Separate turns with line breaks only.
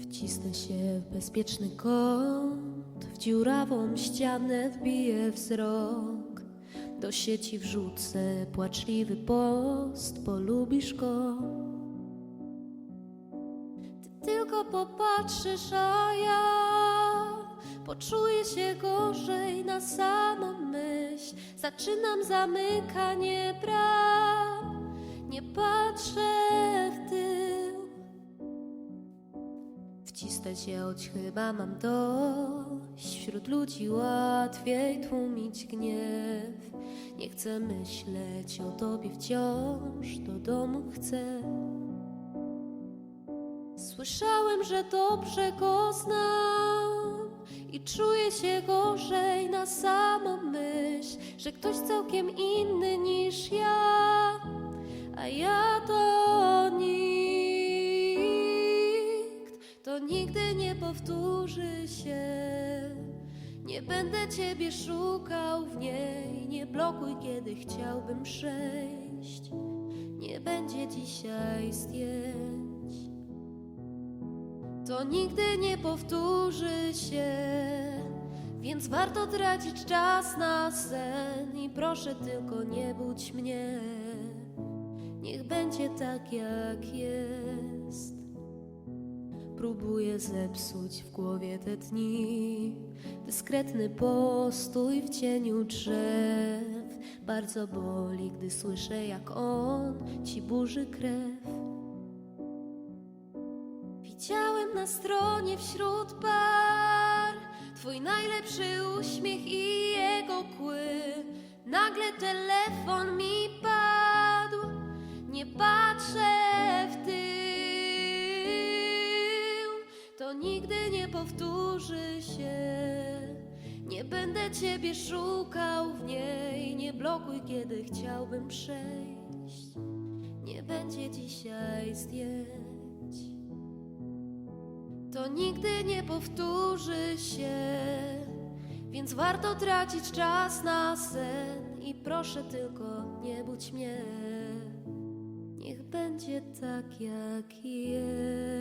Wcisnę się w bezpieczny kąt, w dziurawą ścianę wbiję wzrok. Do sieci wrzucę płaczliwy post, polubisz go. Ty tylko popatrzysz, a ja poczuję się gorzej na samą myśl. Zaczynam zamykanie bram, nie patrzę Wcisnę cię, choć chyba mam dość. Wśród ludzi łatwiej tłumić gniew. Nie chcę myśleć o tobie wciąż Do domu chcę. Słyszałem, że dobrze go znam I czuję się gorzej na samą myśl Że ktoś całkiem inny niż ja. A ja to nikt To nigdy nie powtórzy się Nie będę ciebie szukał w niej Nie blokuj, kiedy chciałbym przejść Nie będzie dzisiaj zdjęć to nigdy nie powtórzy się. Więc warto tracić czas na sen i proszę tylko nie budź mnie. Niech będzie tak jak jest. Próbuję zepsuć w głowie te dni. Dyskretny postój w cieniu drzew. Bardzo boli, gdy słyszę, jak on ci burzy krew. Widziałem na stronie wśród par Twój najlepszy uśmiech i jego kły Nagle telefon mi padł To nigdy nie powtórzy się Nie będę ciebie szukał w niej Nie blokuj, kiedy chciałbym przejść Nie będzie dzisiaj zdjęć to nigdy nie powtórzy się. Więc warto tracić czas na sen i proszę tylko nie budź mnie. Niech będzie tak jak jest.